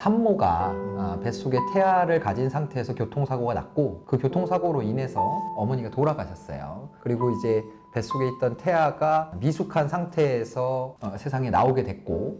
산모가 아, 뱃속에 태아를 가진 상태에서 교통사고가 났고 그 교통사고로 인해서 어머니가 돌아가셨어요. 그리고 이제 뱃속에 있던 태아가 미숙한 상태에서 어, 세상에 나오게 됐고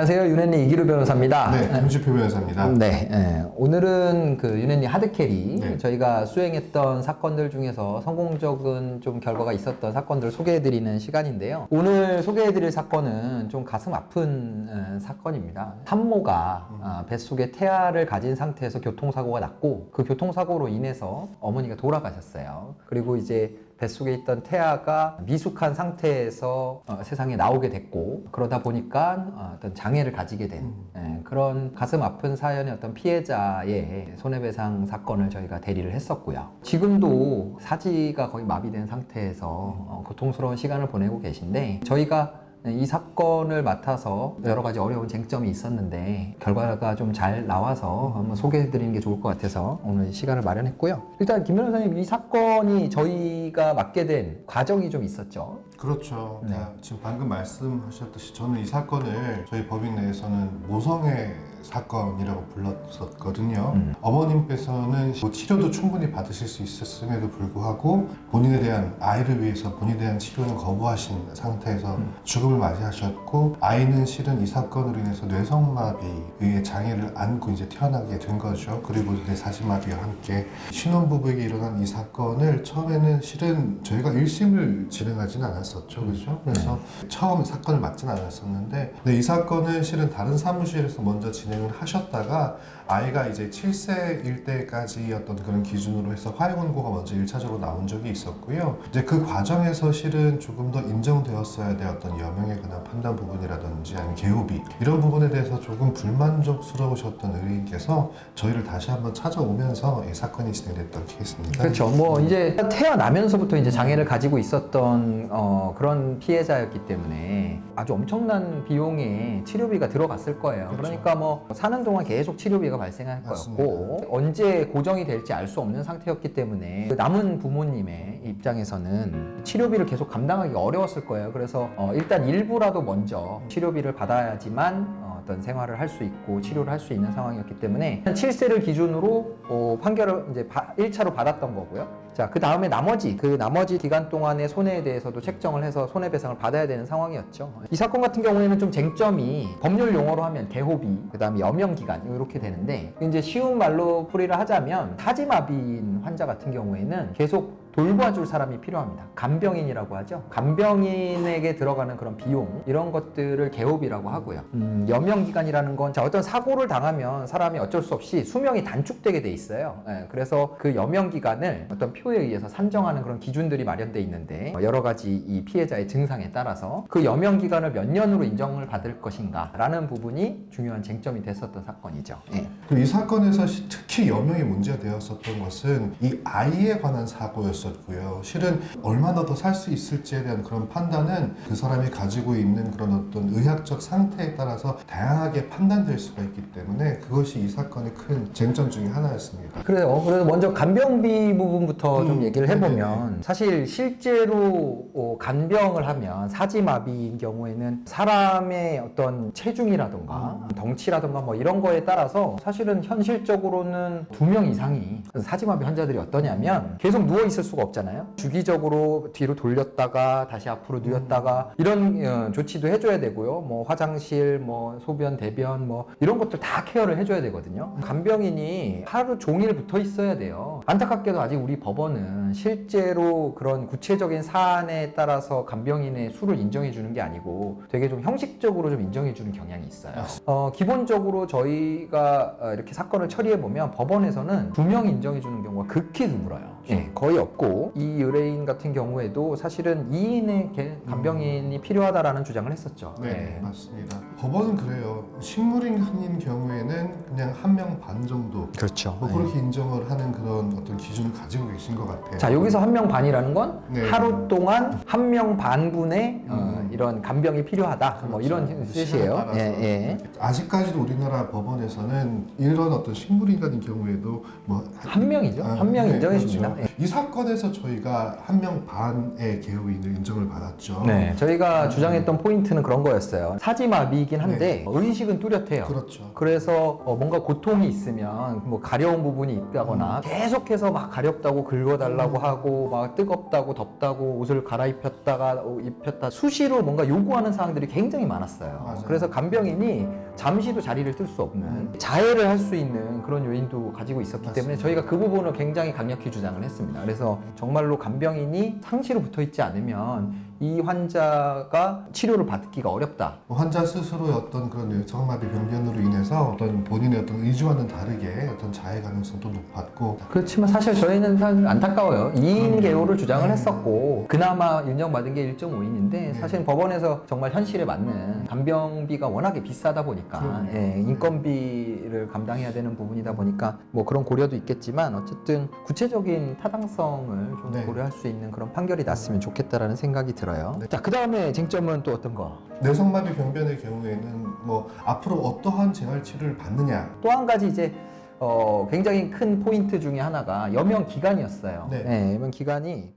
안녕하세요. 윤현리 이기루 변호사입니다. 네, 김주표 변호사입니다. 네, 예. 오늘은 그 유네니 하드캐리 네. 저희가 수행했던 사건들 중에서 성공적인 좀 결과가 있었던 사건들을 소개해드리는 시간인데요. 오늘 소개해드릴 사건은 좀 가슴 아픈 어, 사건입니다. 산모가 음. 아, 뱃속에 태아를 가진 상태에서 교통사고가 났고 그 교통사고로 인해서 어머니가 돌아가셨어요. 그리고 이제 뱃속에 있던 태아가 미숙한 상태에서 어, 세상에 나오게 됐고 그러다 보니까 어, 어떤 장애를 가지게 된 음. 예, 그런 가슴 아픈 사연의 어떤 피해자의 손해배상 사건을 저희가 대리를 했었고요. 지금도 사지가 거의 마비된 상태에서 어, 고통스러운 시간을 보내고 계신데 저희가 이 사건을 맡아서 여러 가지 어려운 쟁점이 있었는데 결과가 좀 잘 나와서 한번 소개해 드리는 게 좋을 것 같아서 오늘 시간을 마련했고요. 일단 김 변호사님 이 사건이 저희가 맡게 된 과정이 좀 있었죠. 그렇죠. 네. 자, 지금 방금 말씀하셨듯이 저는 이 사건을 저희 법인 내에서는 모성애 사건이라고 불렀었거든요. 음. 어머님께서는 뭐 치료도 충분히 받으실 수 있었음에도 불구하고 본인에 대한 아이를 위해서 본인에 대한 치료는 거부하신 상태에서 음. 죽음을 맞이하셨고 아이는 실은 이 사건으로 인해서 뇌성마비의 장애를 안고 이제 태어나게 된 거죠. 그리고 이제 사지마비와 함께 신혼부부에게 일어난 이 사건을 처음에는 실은 저희가 1심을 진행하지는 않았었죠. 그렇죠? 그래서 처음 사건을 맡지는 않았었는데 이 사건은 실은 다른 사무실에서 먼저 진행 을 하셨다가 아이가 이제 7세일 때까지였던 그런 기준으로 해서 화해원고가 먼저 1차적으로 나온 적이 있었고요. 이제 그 과정에서 실은 조금 더 인정되었어야 될 어떤 여명에 관한 판단 부분이라든지 아니면 개호비 이런 부분에 대해서 조금 불만족스러우셨던 의뢰인께서 저희를 다시 한번 찾아오면서 이 사건이 진행됐던 케이스입니다. 그렇죠. 뭐 이제 태어나면서부터 이제 장애를 가지고 있었던 어, 그런 피해자였기 때문에 아주 엄청난 비용의 치료비가 들어갔을 거예요. 그렇죠. 그러니까 뭐 사는 동안 계속 치료비가 발생할 맞습니다. 거였고 언제 고정이 될지 알 수 없는 상태였기 때문에 그 남은 부모님의 입장에서는 치료비를 계속 감당하기 어려웠을 거예요. 그래서 어, 일단 일부라도 먼저 치료비를 받아야지만 어, 어떤 생활을 할 수 있고 치료를 할 수 있는 상황이었기 때문에 7세를 기준으로 어, 판결을 이제 1차로 받았던 거고요. 자, 그 다음에 나머지, 그 나머지 기간 동안의 손해에 대해서도 책정을 해서 손해배상을 받아야 되는 상황이었죠. 이 사건 같은 경우에는 좀 쟁점이 법률 용어로 하면 개호비, 그 다음에 여명기간, 이렇게 되는데, 이제 쉬운 말로 풀이를 하자면, 타지마비인 환자 같은 경우에는 계속 돌봐줄 사람이 필요합니다. 간병인이라고 하죠. 간병인에게 들어가는 그런 비용 이런 것들을 개호비라고 하고요. 음, 여명 기간이라는 건 자, 어떤 사고를 당하면 사람이 어쩔 수 없이 수명이 단축되게 돼 있어요. 예, 그래서 그 여명 기간을 어떤 표에 의해서 산정하는 그런 기준들이 마련돼 있는데 어, 여러 가지 이 피해자의 증상에 따라서 그 여명 기간을 몇 년으로 인정을 받을 것인가라는 부분이 중요한 쟁점이 됐었던 사건이죠. 예. 그리고 이 사건에서 시- 특히 여명이 문제가 되었었던 것은 이 아이에 관한 사고였 었고요. 실은 얼마나 더 살 수 있을지에 대한 그런 판단은 그 사람이 가지고 있는 그런 어떤 의학적 상태에 따라서 다양하게 판단될 수가 있기 때문에 그것이 이 사건의 큰 쟁점 중에 하나였습니다. 그래요. 그래서 먼저 간병비 부분부터 좀 음, 얘기를 네네네. 해보면 사실 실제로 어, 간병을 하면 사지마비인 경우에는 사람의 어떤 체중이라던가 덩치라던가 뭐 이런 거에 따라서 사실은 현실적으로는 두 명 이상이 사지마비 환자들이 어떠냐면 계속 누워 있을 수가 없잖아요. 주기적으로 뒤로 돌렸다가 다시 앞으로 누웠다가 이런 어, 조치도 해줘야 되고요. 뭐 화장실, 뭐 소변, 대변, 뭐 이런 것들 다 케어를 해줘야 되거든요. 간병인이 하루 종일 붙어 있어야 돼요. 안타깝게도 아직 우리 법원은 실제로 그런 구체적인 사안에 따라서 간병인의 수를 인정해 주는 게 아니고 되게 좀 형식적으로 좀 인정해 주는 경향이 있어요. 어, 기본적으로 저희가 어, 이렇게 사건을 처리해 보면 법원에서는 두 명 인정해 주는 경우가 극히 드물어요. 예, 거의 없고 이 의뢰인 같은 경우에도 사실은 2인의 간병인이 필요하다라는 주장을 했었죠. 네, 예. 맞습니다. 법원은 그래요. 식물인인 경우에는 그냥 한 명 반 정도 그렇죠. 뭐 예. 그렇게 인정을 하는 그런 어떤 기준을 가지고 계신 것 같아요. 자 여기서 한 명 반이라는 건 네. 하루 동안 한 명 반분의 어, 음. 이런 간병이 필요하다 뭐 이런 그렇죠. 뜻이에요. 시간에 따라서. 예, 예. 아직까지도 우리나라 법원에서는 이런 어떤 식물인간인 경우에도 뭐 한 명이죠. 아, 한명 네, 인정해 줍니다. 예. 이 사건에서 저희가 한 명 반의 개요인을 인정을 받았죠. 네, 저희가 주장했던 포인트는 그런 거였어요. 사지마비이긴 한데 의식은 뚜렷해요. 그렇죠. 그래서 어, 뭔가 고통이 있으면 뭐 가려운 부분이 있다거나 계속해서 막 가렵다고 긁어달라고 하고 막 뜨겁다고 덥다고 옷을 갈아입혔다가 어, 입혔다 수시로 뭔가 요구하는 사항들이 굉장히 많았어요. 맞아요. 그래서 간병인이 잠시도 자리를 뜰 수 없는 음. 자해를 할 수 있는 그런 요인도 가지고 있었기 맞습니다. 때문에 저희가 그 부분을 굉장히 강력히 주장을 했습니다. 그래서 정말로 간병인이 상시로 붙어 있지 않으면 이 환자가 치료를 받기가 어렵다. 뭐 환자 스스로의 어떤 그런 뇌성마비 병변으로 인해서 어떤 본인의 어떤 의지와는 다르게 어떤 자해 가능성도 높았고 그렇지만 사실 저희는 사실 안타까워요. 2인 음. 개요를 주장을 네. 했었고 그나마 인정받은 게 1.5인인데 사실 법원에서 정말 현실에 맞는 간병비가 워낙에 비싸다 보니까 그럼요. 예, 인건비를 감당해야 되는 부분이다 보니까 뭐 그런 고려도 있겠지만 어쨌든 구체적인 타당성을 좀 네. 고려할 수 있는 그런 판결이 났으면 좋겠다라는 생각이 들어요. 네. 자, 그 다음에 쟁점은 또 어떤 거? 뇌성마비 병변의 경우에는 뭐 앞으로 어떠한 재활 치료를 받느냐 또 한 가지 이제 어, 굉장히 큰 포인트 중에 하나가 여명 기간이었어요. 네. 네, 여명 기간이